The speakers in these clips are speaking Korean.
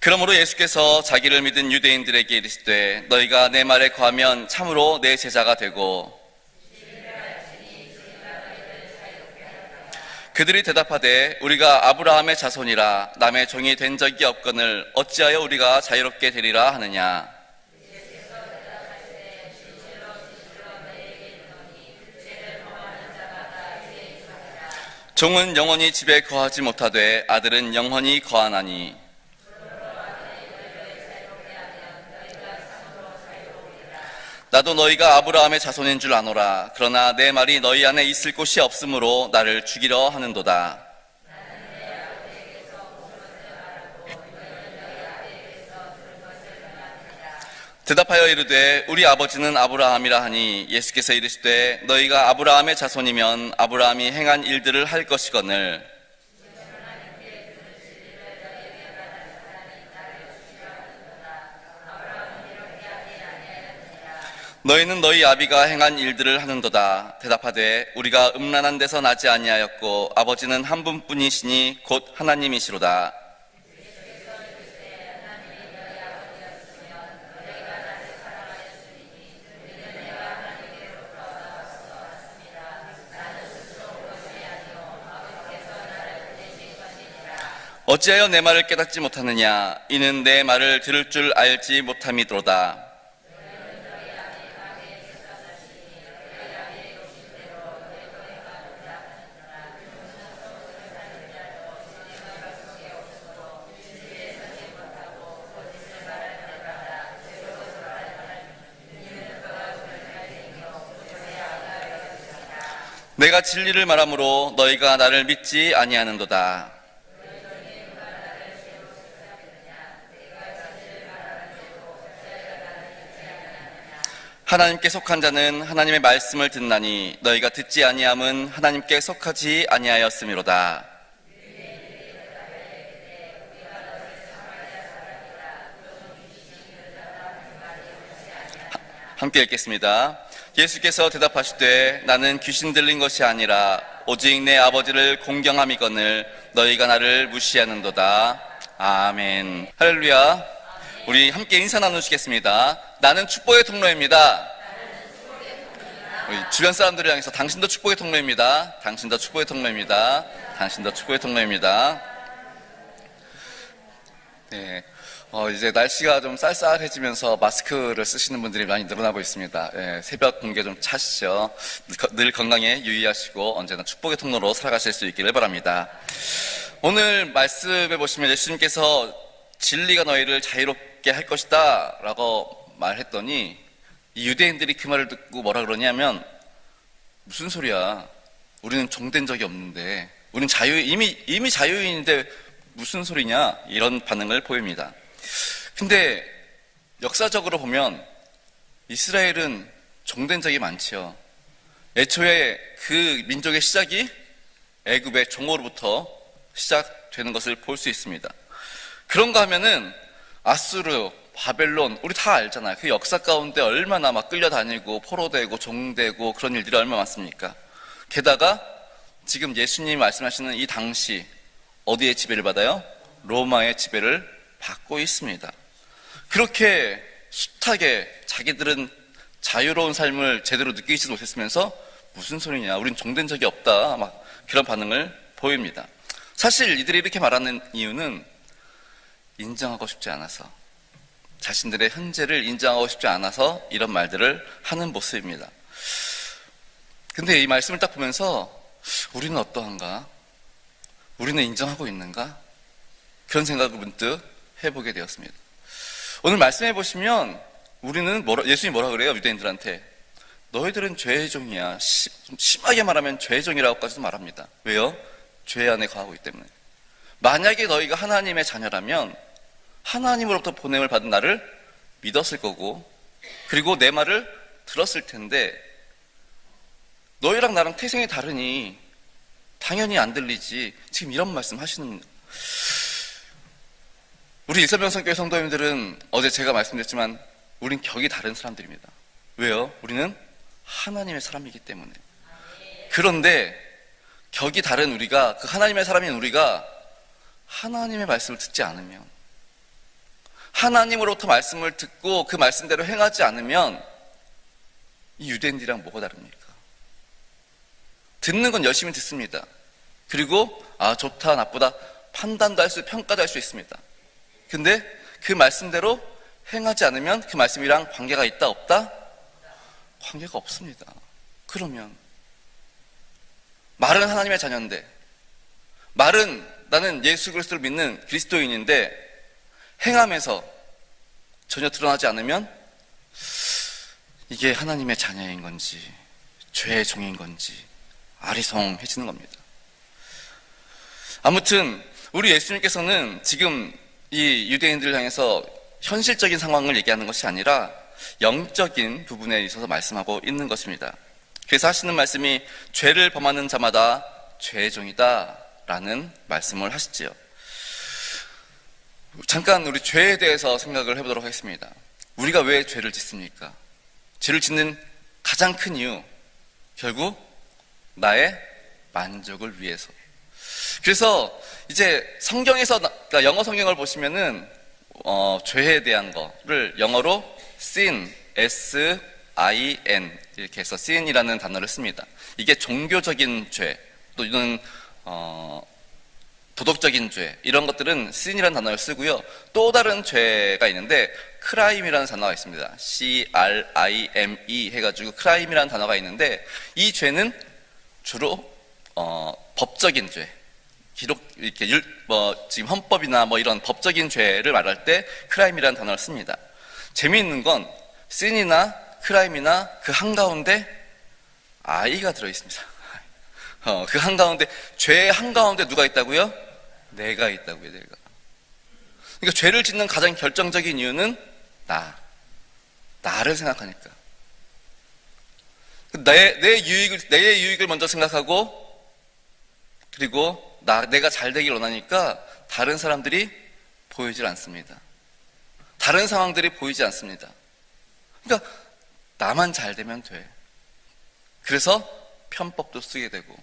그러므로 예수께서 자기를 믿은 유대인들에게 이르시되 너희가 내 말에 거하면 참으로 내 제자가 되고 그들이 대답하되 우리가 아브라함의 자손이라 남의 종이 된 적이 없거늘 어찌하여 우리가 자유롭게 되리라 하느냐? 종은 영원히 집에 거하지 못하되 아들은 영원히 거하나니 나도 너희가 아브라함의 자손인 줄 아노라. 그러나 내 말이 너희 안에 있을 곳이 없으므로 나를 죽이려 하는도다. 대답하여 이르되 우리 아버지는 아브라함이라 하니 예수께서 이르시되 너희가 아브라함의 자손이면 아브라함이 행한 일들을 할 것이거늘 너희는 너희 아비가 행한 일들을 하는도다. 대답하되 우리가 음란한 데서 나지 아니하였고 아버지는 한 분뿐이시니 곧 하나님이시로다. 어찌하여 내 말을 깨닫지 못하느냐? 이는 내 말을 들을 줄 알지 못함이로다 내가 진리를 말함으로 너희가 나를 믿지 아니하는도다 하나님께 속한 자는 하나님의 말씀을 듣나니 너희가 듣지 아니함은 하나님께 속하지 아니하였음이로다. 하- 함께 읽겠습니다. 예수께서 대답하시되 나는 귀신 들린 것이 아니라 오직 내 아버지를 공경함이거늘 너희가 나를 무시하는도다. 아멘. 할렐루야. 우리 함께 인사 나누시겠습니다. 나는 축복의 통로입니다. 우리 주변 사람들을 향해서 당신도 축복의 통로입니다. 당신도 축복의 통로입니다. 당신도 축복의 통로입니다. 네. 어, 이제 날씨가 좀 쌀쌀해지면서 마스크를 쓰시는 분들이 많이 늘어나고 있습니다. 예, 새벽 공기 좀 차시죠. 거- 늘 건강에 유의하시고 언제나 축복의 통로로 살아가실 수 있기를 바랍니다. 오늘 말씀에 보시면 예수님께서 진리가 너희를 자유롭게 할 것이다 라고 말했더니 이 유대인들이 그 말을 듣고 뭐라 그러냐면 무슨 소리야 우리는 종된 적이 없는데 우리는 자유 이미 이미 자유인인데 무슨 소리냐 이런 반응을 보입니다. 근데 역사적으로 보면 이스라엘은 종된 적이 많지요. 애초에 그 민족의 시작이 애굽의 종으로부터 시작되는 것을 볼 수 있습니다. 그런가 하면은 아수르, 바벨론 우리 다 알잖아요. 그 역사 가운데 얼마나 막 끌려다니고 포로되고 종되고 그런 일들이 얼마나 많습니까? 게다가 지금 예수님이 말씀하시는 이 당시 어디의 지배를 받아요? 로마의 지배를 받고 있습니다. 그렇게 숱하게 자기들은 자유로운 삶을 제대로 느끼지 못했으면서 무슨 소리냐, 우린 종된 적이 없다, 막 그런 반응을 보입니다. 사실 이들이 이렇게 말하는 이유는 인정하고 싶지 않아서 자신들의 현재를 인정하고 싶지 않아서 이런 말들을 하는 모습입니다. 근데 이 말씀을 딱 보면서 우리는 어떠한가? 우리는 인정하고 있는가? 그런 생각을 문득 해보게 되었습니다. 오늘 말씀해 보시면 우리는 뭐라, 예수님이 뭐라 그래요? 유대인들한테. 너희들은 죄의 종이야. 심하게 말하면 죄의 종이라고까지도 말합니다. 왜요? 죄 안에 거하고 있기 때문에. 만약에 너희가 하나님의 자녀라면 하나님으로부터 보냄을 받은 나를 믿었을 거고 그리고 내 말을 들었을 텐데 너희랑 나랑 태생이 다르니 당연히 안 들리지. 지금 이런 말씀 하시는 우리 일사병성교회 성도님들은 어제 제가 말씀드렸지만 우린 격이 다른 사람들입니다. 왜요? 우리는 하나님의 사람이기 때문에. 그런데 격이 다른 우리가 그 하나님의 사람인 우리가 하나님의 말씀을 듣지 않으면 하나님으로부터 말씀을 듣고 그 말씀대로 행하지 않으면 이 유대인들이랑 뭐가 다릅니까? 듣는 건 열심히 듣습니다. 그리고 아 좋다 나쁘다 판단도 할 수 평가도 할 수 있습니다. 근데 그 말씀대로 행하지 않으면 그 말씀이랑 관계가 있다 없다? 관계가 없습니다. 그러면 말은 하나님의 자녀인데 말은 나는 예수 그리스도를 믿는 그리스도인인데 행함에서 전혀 드러나지 않으면 이게 하나님의 자녀인 건지 죄의 종인 건지 아리송해지는 겁니다. 아무튼 우리 예수님께서는 지금 이 유대인들을 향해서 현실적인 상황을 얘기하는 것이 아니라 영적인 부분에 있어서 말씀하고 있는 것입니다. 그래서 하시는 말씀이 죄를 범하는 자마다 죄의 종이다 라는 말씀을 하시지요. 잠깐 우리 죄에 대해서 생각을 해보도록 하겠습니다. 우리가 왜 죄를 짓습니까? 죄를 짓는 가장 큰 이유, 결국 나의 만족을 위해서. 그래서 이제 성경에서 그러니까 영어 성경을 보시면은 어, 죄에 대한 거를 영어로 sin, s i n 이렇게 해서 sin이라는 단어를 습니다. 이게 종교적인 죄 또는 어, 도덕적인 죄 이런 것들은 sin이라는 단어를 쓰고요. 또 다른 죄가 있는데 크라임이라는 단어가 있습니다. c r i m e 해가지고 크라임이라는 단어가 있는데 이 죄는 주로 어, 법적인 죄, 기록 이렇게 율, 뭐 지금 헌법이나 뭐 이런 법적인 죄를 말할 때 크라임이라는 단어를 씁니다. 재미있는 건 신이나 크라임이나 그 한가운데 아이가 들어 있습니다. 어, 그 한가운데 죄의 한가운데 누가 있다고요? 내가 있다고요, 내가. 그러니까 죄를 짓는 가장 결정적인 이유는 나. 나를 생각하니까. 내, 내 유익을, 내 유익을 먼저 생각하고, 그리고 나, 내가 잘 되길 원하니까 다른 사람들이 보이질 않습니다. 다른 상황들이 보이지 않습니다. 그러니까 나만 잘 되면 돼. 그래서 편법도 쓰게 되고,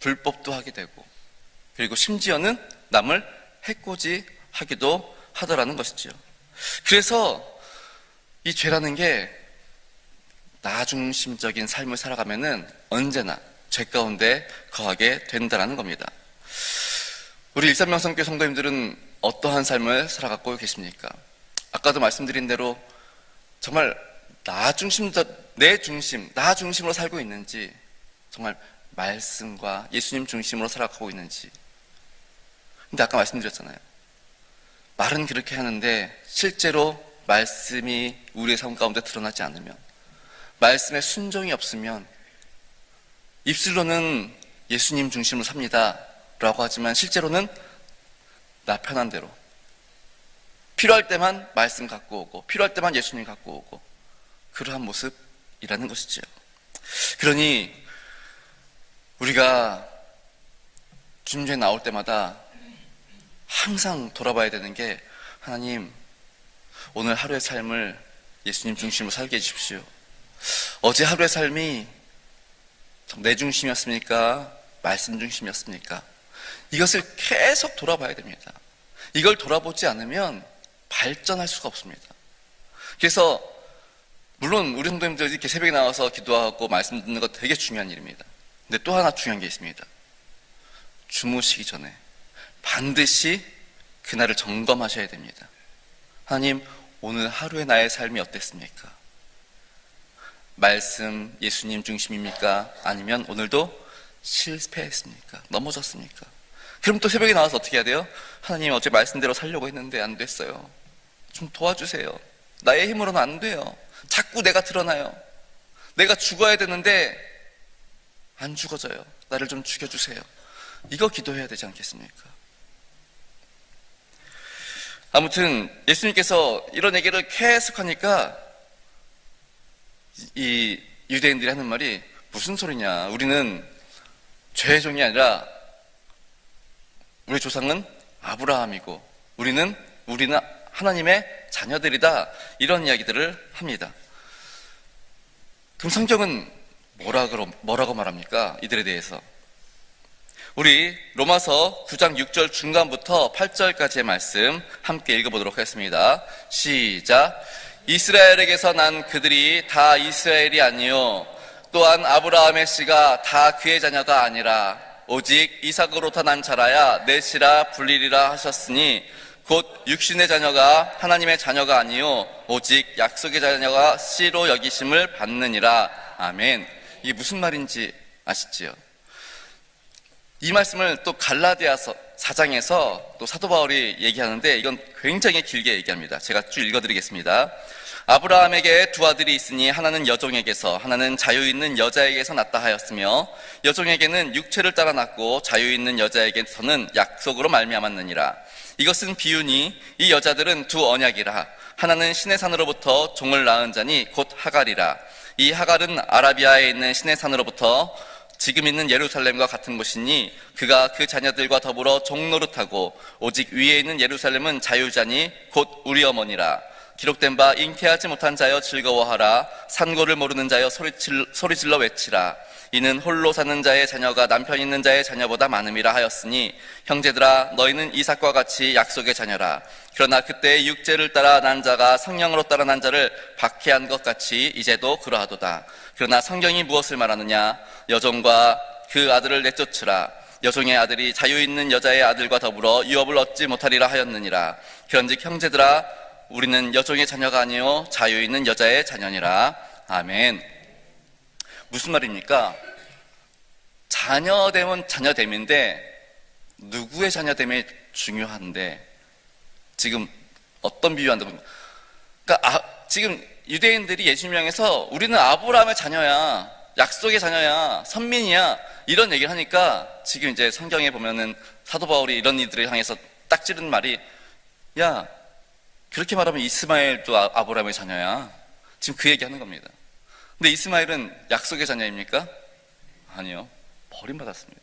불법도 하게 되고, 그리고 심지어는 남을 해코지 하기도 하더라는 것이지요. 그래서 이 죄라는 게 나중심적인 삶을 살아가면은 언제나 죄 가운데 거하게 된다는 겁니다. 우리 일산명성교 성도님들은 어떠한 삶을 살아가고 계십니까? 아까도 말씀드린 대로 정말 나 중심, 내 중심, 나 중심으로 살고 있는지 정말 말씀과 예수님 중심으로 살아가고 있는지. 근데 아까 말씀드렸잖아요. 말은 그렇게 하는데 실제로 말씀이 우리의 삶 가운데 드러나지 않으면 말씀에 순종이 없으면 입술로는 예수님 중심으로 삽니다. 라고 하지만 실제로는 나 편한 대로. 필요할 때만 말씀 갖고 오고, 필요할 때만 예수님 갖고 오고, 그러한 모습이라는 것이지요. 그러니, 우리가 주님에 나올 때마다 항상 돌아봐야 되는 게, 하나님, 오늘 하루의 삶을 예수님 중심으로 살게 해주십시오. 어제 하루의 삶이 내 중심이었습니까? 말씀 중심이었습니까? 이것을 계속 돌아봐야 됩니다. 이걸 돌아보지 않으면 발전할 수가 없습니다. 그래서 물론 우리 성도님들 이렇게 새벽에 나와서 기도하고 말씀 듣는 거 되게 중요한 일입니다. 근데 또 하나 중요한 게 있습니다. 주무시기 전에 반드시 그날을 점검하셔야 됩니다. 하나님, 오늘 하루의 나의 삶이 어땠습니까? 말씀 예수님 중심입니까? 아니면 오늘도 실패했습니까? 넘어졌습니까? 그럼 또 새벽에 나와서 어떻게 해야 돼요? 하나님 어제 말씀대로 살려고 했는데 안 됐어요. 좀 도와주세요. 나의 힘으로는 안 돼요. 자꾸 내가 드러나요. 내가 죽어야 되는데 안 죽어져요. 나를 좀 죽여주세요. 이거 기도해야 되지 않겠습니까? 아무튼 예수님께서 이런 얘기를 계속 하니까 이 유대인들이 하는 말이 무슨 소리냐. 우리는 죄의 종이 아니라 우리 조상은 아브라함이고 우리는 우리는 하나님의 자녀들이다. 이런 이야기들을 합니다. 그럼 성경은 뭐라, 뭐라고 말합니까? 이들에 대해서. 우리 로마서 9장 6절 중간부터 8절까지의 말씀 함께 읽어보도록 하겠습니다. 시작. 이스라엘에게서 난 그들이 다 이스라엘이 아니요 또한 아브라함의 씨가 다 그의 자녀가 아니라 오직 이삭으로부터 난 자라야 내 씨라 불리리라 하셨으니 곧 육신의 자녀가 하나님의 자녀가 아니요 오직 약속의 자녀가 씨로 여기심을 받느니라 아멘. 이게 무슨 말인지 아시지요? 이 말씀을 또 갈라디아서 4장에서 또 사도 바울이 얘기하는데 이건 굉장히 길게 얘기합니다. 제가 쭉 읽어드리겠습니다. 아브라함에게 두 아들이 있으니 하나는 여종에게서 하나는 자유 있는 여자에게서 낳다 하였으며 여종에게는 육체를 따라 낳고 자유 있는 여자에게서는 약속으로 말미암았느니라. 이것은 비유니 이 여자들은 두 언약이라 하나는 신의 산으로부터 종을 낳은 자니 곧 하갈이라. 이 하갈은 아라비아에 있는 신의 산으로부터 지금 있는 예루살렘과 같은 곳이니 그가 그 자녀들과 더불어 종노릇하고 오직 위에 있는 예루살렘은 자유자니 곧 우리 어머니라 기록된 바 잉태하지 못한 자여 즐거워하라. 산고를 모르는 자여 소리칠, 소리질 러 외치라. 이는 홀로 사는 자의 자녀가 남편 있는 자의 자녀보다 많음이라 하였으니 형제들아 너희는 이삭과 같이 약속의 자녀라. 그러나 그때의 육체를 따라 난 자가 성령으로 따라 난 자를 박해한 것 같이 이제도 그러하도다. 그러나 성경이 무엇을 말하느냐? 여종과 그 아들을 내쫓으라. 여종의 아들이 자유 있는 여자의 아들과 더불어 유업을 얻지 못하리라 하였느니라. 그런즉 형제들아 우리는 여종의 자녀가 아니요 자유 있는 여자의 자녀니라 아멘 무슨 말입니까? 자녀됨은 자녀됨인데 누구의 자녀됨이 중요한데 지금 어떤 비유한다고 그러니까 아, 지금 유대인들이 예수님 향해서 우리는 아브라함의 자녀야 약속의 자녀야 선민이야 이런 얘기를 하니까 지금 이제 성경에 보면은 사도 바울이 이런 이들을 향해서 딱 지른 말이 야 그렇게 말하면 이스마엘도 아- 아브라함의 자녀야 지금 그 얘기 하는 겁니다 근데 이스마엘은 약속의 자녀입니까? 아니요. 버림받았습니다.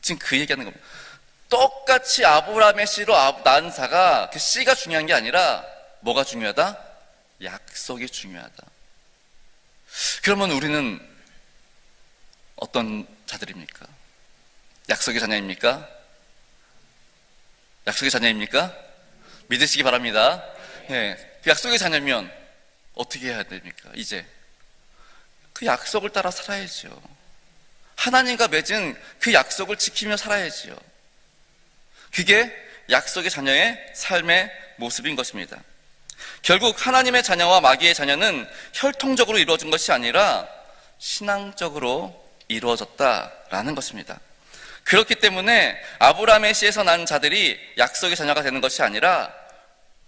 지금 그 얘기 하는 겁니다. 똑같이 아브라함의 씨로 아- 낳은 자가 그 씨가 중요한 게 아니라 뭐가 중요하다? 약속이 중요하다. 그러면 우리는 어떤 자들입니까? 약속의 자녀입니까? 약속의 자녀입니까? 믿으시기 바랍니다. 예, 그 약속의 자녀면 어떻게 해야 됩니까? 이제 그 약속을 따라 살아야죠. 하나님과 맺은 그 약속을 지키며 살아야지요. 그게 약속의 자녀의 삶의 모습인 것입니다. 결국 하나님의 자녀와 마귀의 자녀는 혈통적으로 이루어진 것이 아니라 신앙적으로 이루어졌다라는 것입니다. 그렇기 때문에 아브라함의 씨에서 난 자들이 약속의 자녀가 되는 것이 아니라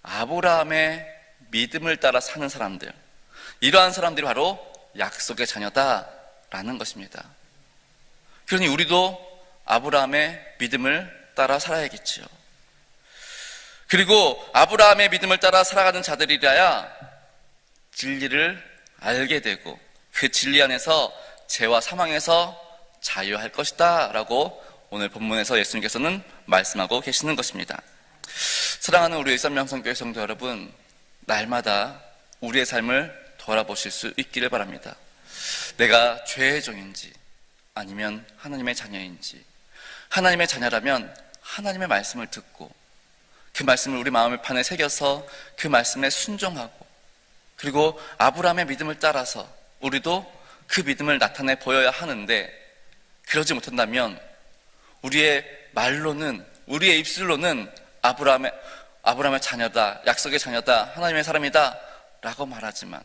아브라함의 믿음을 따라 사는 사람들, 이러한 사람들이 바로 약속의 자녀다라는 것입니다. 그러니 우리도 아브라함의 믿음을 따라 살아야겠지요. 그리고 아브라함의 믿음을 따라 살아가는 자들이라야 진리를 알게 되고 그 진리 안에서 죄와 사망에서 자유할 것이다 라고 오늘 본문에서 예수님께서는 말씀하고 계시는 것입니다. 사랑하는 우리 일산명성교회 성도 여러분, 날마다 우리의 삶을 돌아보실 수 있기를 바랍니다. 내가 죄의 종인지 아니면 하나님의 자녀인지 하나님의 자녀라면 하나님의 말씀을 듣고 그 말씀을 우리 마음의 판에 새겨서 그 말씀에 순종하고 그리고 아브라함의 믿음을 따라서 우리도 그 믿음을 나타내 보여야 하는데 그러지 못한다면 우리의 말로는 우리의 입술로는 아브라함의 아브라함의 자녀다 약속의 자녀다 하나님의 사람이다 라고 말하지만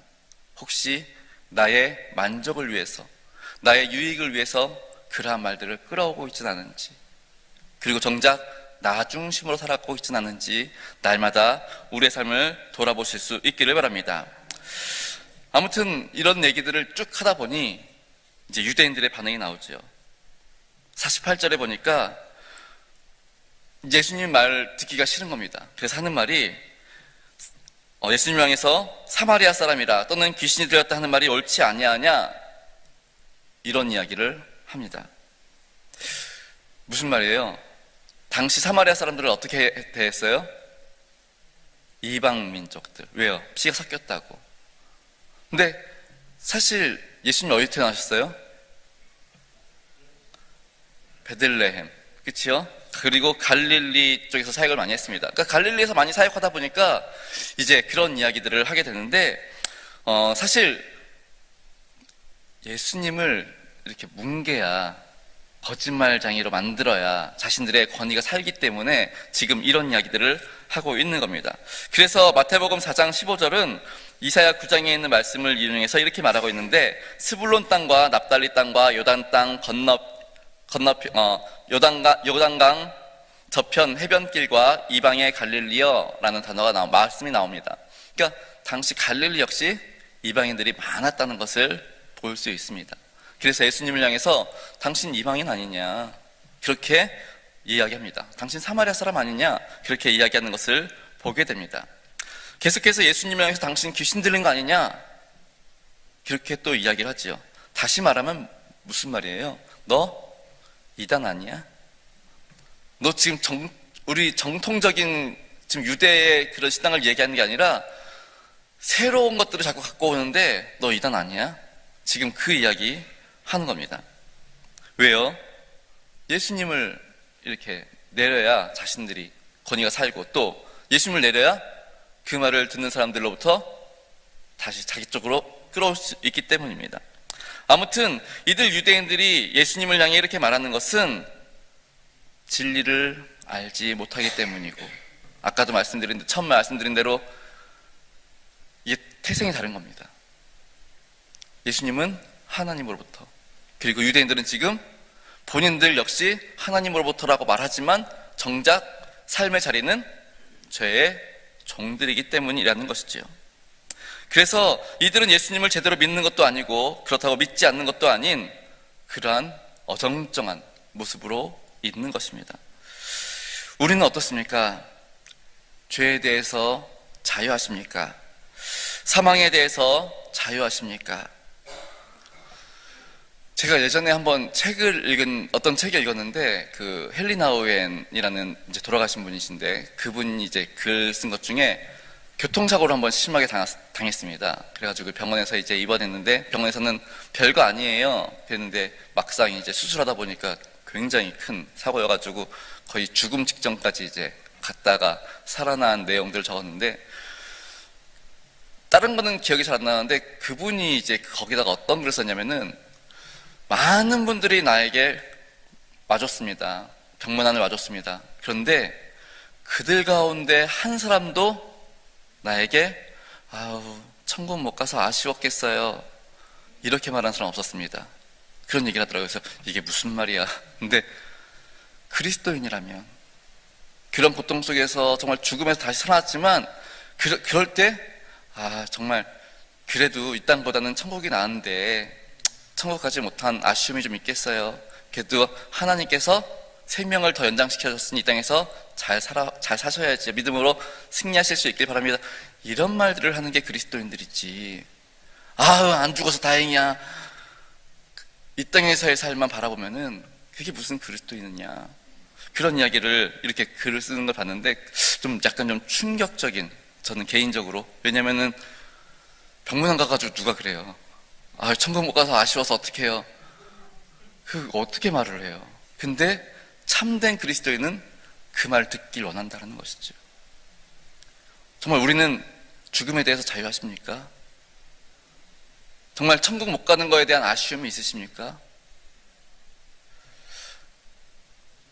혹시 나의 만족을 위해서 나의 유익을 위해서 그러한 말들을 끌어오고 있지는 않은지 그리고 정작 나 중심으로 살아가고 있지는 않은지 날마다 우리의 삶을 돌아보실 수 있기를 바랍니다. 아무튼 이런 얘기들을 쭉 하다 보니 이제 유대인들의 반응이 나오죠. 48절에 보니까 예수님 말 듣기가 싫은 겁니다. 그래서 하는 말이 어, 예수님 향해서 사마리아 사람이라 또는 귀신이 들렸다 하는 말이 옳지 아니하냐 이런 이야기를 합니다. 무슨 말이에요? 당시 사마리아 사람들을 어떻게 대했어요? 이방 민족들. 왜요? 피가 섞였다고. 근데 사실 예수님 어디 태어나셨어요? 베들레헴, 그치요? 그리고 갈릴리 쪽에서 사역을 많이 했습니다. 그러니까 갈릴리에서 많이 사역하다 보니까 이제 그런 이야기들을 하게 되는데, 어, 사실 예수님을 이렇게 뭉개야 거짓말장이로 만들어야 자신들의 권위가 살기 때문에 지금 이런 이야기들을 하고 있는 겁니다. 그래서 마태복음 4장 15절은 이사야 9장에 있는 말씀을 인용해서 이렇게 말하고 있는데 스불론 땅과 납달리 땅과 요단 땅 건너 건너 어, 요단강 요단강 저편 해변길과 이방의 갈릴리어라는 단어가 나오 말씀이 나옵니다. 그러니까 당시 갈릴리 역시 이방인들이 많았다는 것을 볼 수 있습니다. 그래서 예수님을 향해서 당신 이방인 아니냐 그렇게 이야기합니다. 당신 사마리아 사람 아니냐 그렇게 이야기하는 것을 보게 됩니다. 계속해서 예수님을 향해서 당신 귀신 들린 거 아니냐 그렇게 또 이야기를 하지요. 다시 말하면 무슨 말이에요? 너 이단 아니야? 너 지금 정, 우리 정통적인 지금 유대의 그런 신앙을 얘기하는 게 아니라 새로운 것들을 자꾸 갖고 오는데 너 이단 아니야? 지금 그 이야기 하는 겁니다. 왜요? 예수님을 이렇게 내려야 자신들이 권위가 살고 또 예수님을 내려야 그 말을 듣는 사람들로부터 다시 자기 쪽으로 끌어올 수 있기 때문입니다. 아무튼 이들 유대인들이 예수님을 향해 이렇게 말하는 것은 진리를 알지 못하기 때문이고 아까도 말씀드린 처음 말씀드린 대로 이게 태생이 다른 겁니다. 예수님은 하나님으로부터 그리고 유대인들은 지금 본인들 역시 하나님으로부터라고 말하지만 정작 삶의 자리는 죄의 종들이기 때문이라는 것이지요. 그래서 이들은 예수님을 제대로 믿는 것도 아니고 그렇다고 믿지 않는 것도 아닌 그러한 어정쩡한 모습으로 있는 것입니다. 우리는 어떻습니까? 죄에 대해서 자유하십니까? 사망에 대해서 자유하십니까? 제가 예전에 한번 책을 읽은 어떤 책을 읽었는데 그 헬리나우엔이라는 이제 돌아가신 분이신데 그분이 이제 글 쓴 것 중에 교통사고를 한번 심하게 당했, 습니다 그래가지고 병원에서 이제 입원했는데 병원에서는 별거 아니에요. 그랬는데 막상 이제 수술하다 보니까 굉장히 큰 사고여가지고 거의 죽음 직전까지 이제 갔다가 살아난 내용들을 적었는데 다른 거는 기억이 잘 안 나는데 그분이 이제 거기다가 어떤 글을 썼냐면은 많은 분들이 나에게 맞았습니다. 병문안을 맞았습니다. 그런데 그들 가운데 한 사람도 나에게 아우 천국 못 가서 아쉬웠겠어요. 이렇게 말한 사람 없었습니다. 그런 얘기를 하더라고요. 그래서 이게 무슨 말이야. 근데 그리스도인이라면 그런 고통 속에서 정말 죽음에서 다시 살아났지만 그, 그럴 때 아 정말 그래도 이 땅보다는 천국이 나은데 천국 가지 못한 아쉬움이 좀 있겠어요. 그래도 하나님께서 생명을 더 연장시켜줬으니 이 땅에서 잘 살아, 잘 사셔야지. 믿음으로 승리하실 수 있길 바랍니다. 이런 말들을 하는 게 그리스도인들이지. 아유, 안 죽어서 다행이야. 이 땅에서의 삶만 바라보면은 그게 무슨 그리스도이느냐. 그런 이야기를 이렇게 글을 쓰는 걸 봤는데 좀 약간 좀 충격적인 저는 개인적으로 왜냐면은 병문안 가가지고 누가 그래요. 아, 천국 못 가서 아쉬워서 어떻게 해요? 그 어떻게 말을 해요? 근데 참된 그리스도인은 그 말 듣길 원한다는 것이죠. 정말 우리는 죽음에 대해서 자유하십니까? 정말 천국 못 가는 거에 대한 아쉬움이 있으십니까?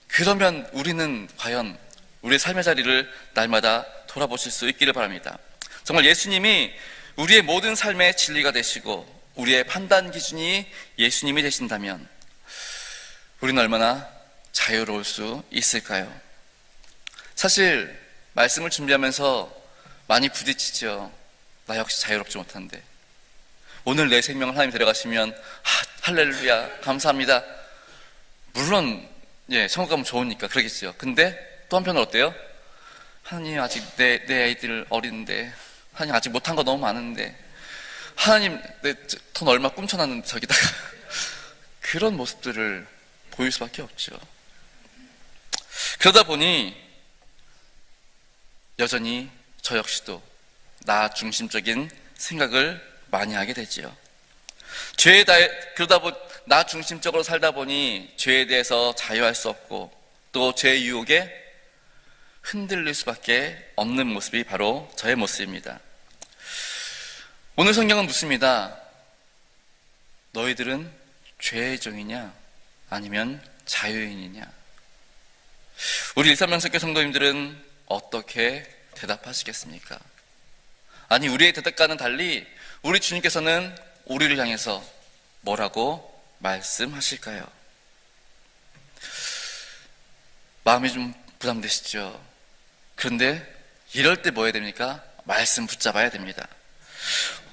그러면 우리는 과연 우리의 삶의 자리를 날마다 돌아보실 수 있기를 바랍니다. 정말 예수님이 우리의 모든 삶의 진리가 되시고 우리의 판단 기준이 예수님이 되신다면 우리는 얼마나 자유로울 수 있을까요? 사실 말씀을 준비하면서 많이 부딪히죠. 나 역시 자유롭지 못한데. 오늘 내 생명을 하나님 데려가시면 하, 할렐루야 감사합니다. 물론 예 천국 가면 좋으니까 그러겠죠. 근데 또 한편으로 어때요? 하나님 아직 내, 내 아이들 어린데 하나님 아직 못한 거 너무 많은데 하나님 내 돈 얼마 꿈쳐놨는데 저기다가 그런 모습들을 보일 수밖에 없죠. 그러다 보니 여전히 저 역시도 나 중심적인 생각을 많이 하게 되지요. 죄에 다 그러다 보 나 중심적으로 살다 보니 죄에 대해서 자유할 수 없고 또 죄의 유혹에 흔들릴 수밖에 없는 모습이 바로 저의 모습입니다. 오늘 성경은 묻습니다. 너희들은 죄의 종이냐? 아니면 자유인이냐? 우리 일삼명석교 성도님들은 어떻게 대답하시겠습니까? 아니, 우리의 대답과는 달리 우리 주님께서는 우리를 향해서 뭐라고 말씀하실까요? 마음이 좀 부담되시죠? 그런데 이럴 때 뭐 해야 됩니까? 말씀 붙잡아야 됩니다.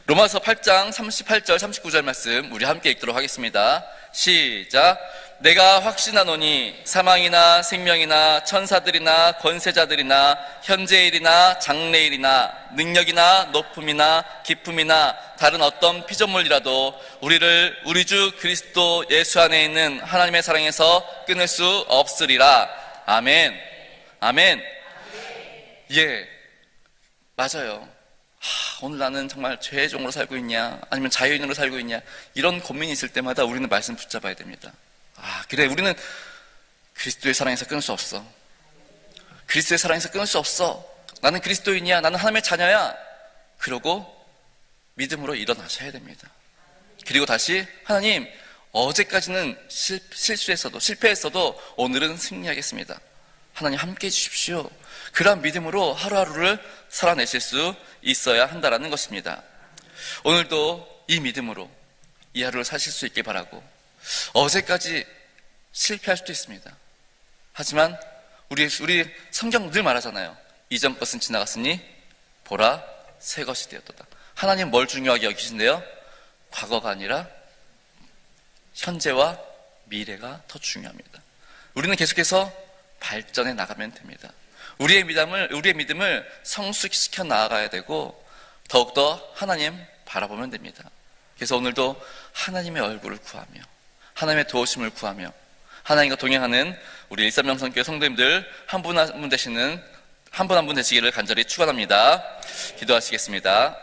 로마서 8장 38절 39절 말씀 우리 함께 읽도록 하겠습니다. 시작. 내가 확신하노니 사망이나 생명이나 천사들이나 권세자들이나 현재일이나 장래일이나 능력이나 높음이나 기품이나 다른 어떤 피조물이라도 우리를 우리 주 그리스도 예수 안에 있는 하나님의 사랑에서 끊을 수 없으리라. 아멘. 아멘. 예. 맞아요. 하, 오늘 나는 정말 죄의 종으로 살고 있냐, 아니면 자유인으로 살고 있냐, 이런 고민이 있을 때마다 우리는 말씀 붙잡아야 됩니다. 아, 그래, 우리는 그리스도의 사랑에서 끊을 수 없어. 그리스도의 사랑에서 끊을 수 없어. 나는 그리스도인이야, 나는 하나님의 자녀야. 그러고 믿음으로 일어나셔야 됩니다. 그리고 다시 하나님, 어제까지는 실, 실수했어도, 실패했어도 오늘은 승리하겠습니다. 하나님 함께 해주십시오. 그러한 믿음으로 하루하루를 살아내실 수 있어야 한다라는 것입니다. 오늘도 이 믿음으로 이 하루를 사실 수 있게 바라고 어제까지 실패할 수도 있습니다. 하지만 우리 우리 성경 늘 말하잖아요. 이전 것은 지나갔으니 보라 새 것이 되었도다. 하나님 뭘 중요하게 여기신데요? 과거가 아니라 현재와 미래가 더 중요합니다. 우리는 계속해서 발전해 나가면 됩니다. 우리의 믿음을 우리의 믿음을 성숙시켜 나아가야 되고 더욱더 하나님 바라보면 됩니다. 그래서 오늘도 하나님의 얼굴을 구하며 하나님의 도우심을 구하며 하나님과 동행하는 우리 일삼명성교회 성도님들 한 분 한 분 되시는 한 분 한 분 되시기를 간절히 축원합니다. 기도하시겠습니다.